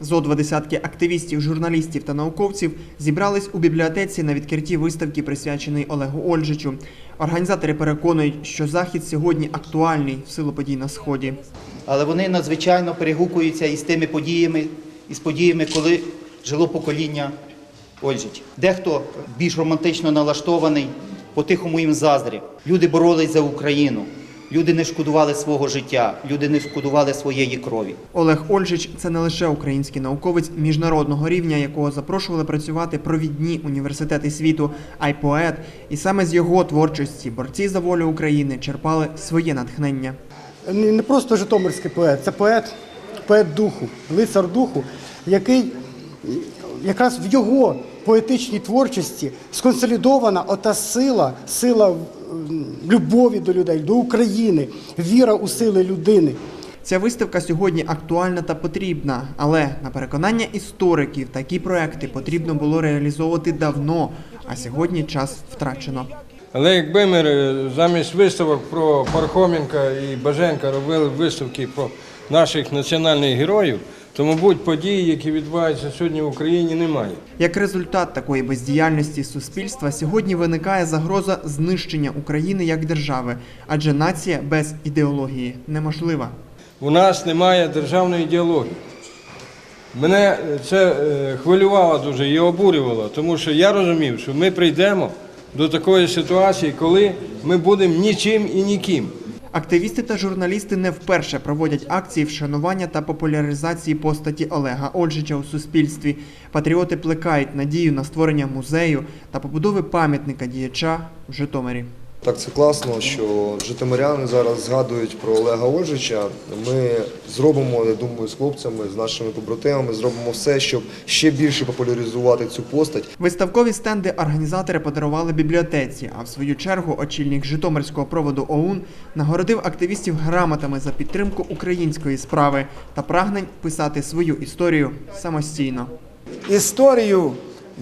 Зо два десятки активістів, журналістів та науковців зібрались у бібліотеці на відкритті виставки, присвяченої Олегу Ольжичу. Організатори переконують, що захід сьогодні актуальний в силу подій на сході. але вони надзвичайно перегукуються із тими подіями, із подіями, коли жило покоління Ольжич. Дехто більш романтично налаштований, по-тихому їм заздрів. Люди боролись за Україну, люди не шкодували свого життя, люди не шкодували своєї крові. Олег Ольжич це не лише український науковець міжнародного рівня, якого запрошували працювати провідні університети світу, а й поет. І саме з його творчості борці за волю України черпали своє натхнення. не просто житомирський поет, це поет, поет духу, лицар духу, який якраз в його поетичній творчості сконсолідована ота сила, сила любові до людей, до України, віра у сили людини. Ця виставка сьогодні актуальна та потрібна, але на переконання істориків такі проекти потрібно було реалізовувати давно, а сьогодні час втрачено. Але якби ми е, замість виставок про Пархоменка і Баженка робили виставки про наших національних героїв, то, мабуть, події, які відбуваються сьогодні в Україні, немає. Як результат такої бездіяльності суспільства сьогодні виникає загроза знищення України як держави, адже нація без ідеології неможлива. У нас немає державної ідеології. Мене е, це е, хвилювало дуже і обурювало, тому що я розумів, що ми прийдемо до такої ситуації, коли ми будемо нічим і ніким. Активісти та журналісти не вперше проводять акції вшанування та популяризації постаті Олега Ольжича у суспільстві. Патріоти плекають надію на створення музею та побудови пам'ятника діяча в Житомирі. Так, це класно, що житомиряни зараз згадують про Олега Ольжича. Ми зробимо, я думаю, з хлопцями, з нашими побратимами, зробимо все, щоб ще більше популяризувати цю постать. Виставкові стенди організатори подарували бібліотеці, а в свою чергу очільник Житомирського проводу ОУН нагородив активістів грамотами за підтримку української справи та прагнень писати свою історію самостійно. Історію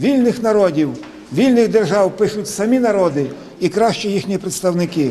вільних народів, вільних держав пишуть самі народи і краще їхні представники.